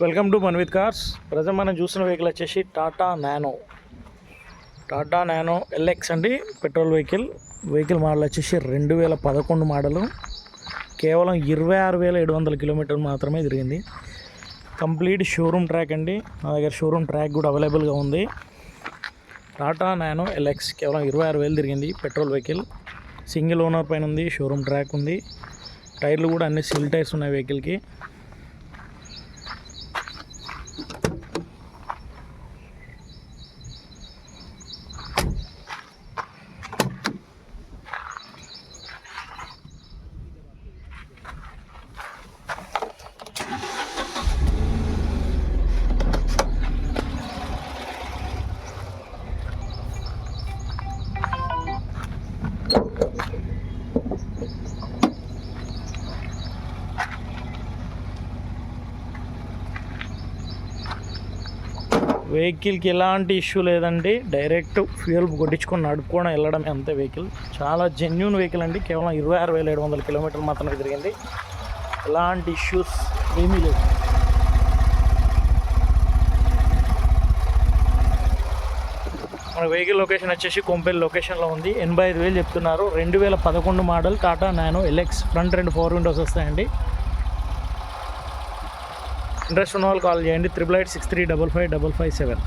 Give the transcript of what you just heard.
Welcome to Manvith cars. Present మనం చూసిన vehicle వచ్చేసి Tata Nano Tata Nano LX అండి పెట్రోల్ వెహికల్ వెహికల్ మోడల్ వచ్చేసి రెండు వేల పదకొండు మోడలు కేవలం ఇరవై ఆరు వేల ఏడు వందల కిలోమీటర్లు మాత్రమే తిరిగింది. కంప్లీట్ షోరూమ్ ట్రాక్ అండి. మా దగ్గర షోరూమ్ ట్రాక్ కూడా అవైలబుల్గా ఉంది. టాటా నానో ఎల్ఎక్స్ కేవలం ఇరవై ఆరు వేలు తిరిగింది పెట్రోల్ వెహికల్ సింగిల్ ఓనర్ పైన ఉంది షోరూమ్ ట్రాక్ ఉంది. టైర్లు కూడా అన్ని సిల్ టైర్స్ ఉన్నాయి వెహికల్కి వెహికల్కి ఎలాంటి ఇష్యూ లేదండి. డైరెక్ట్ ఫ్యూయల్ కొట్టించుకొని నడుపుకోవడం వెళ్ళడమే అంతే వెహికల్. చాలా జెన్యున్ వెహికల్ అండి. కేవలం ఇరవై ఆరు వేల ఏడు వందల కిలోమీటర్లు మాత్రమే తిరిగింది ఎలాంటి ఇష్యూస్ ఏమీ లేవు. మన వెహికల్ లొకేషన్ వచ్చేసి కొంపెల్ లొకేషన్లో ఉంది. ఎనభై ఐదు వేలు చెప్తున్నారు. రెండు వేల పదకొండు model Tata Nano LX. Front రెండు ఫోర్ విండోస్ వస్తాయండి. ఇంట్రెస్ట్ ఉన్న వాళ్ళు కాల్ చేయండి. Triple eight six three double five double five seven.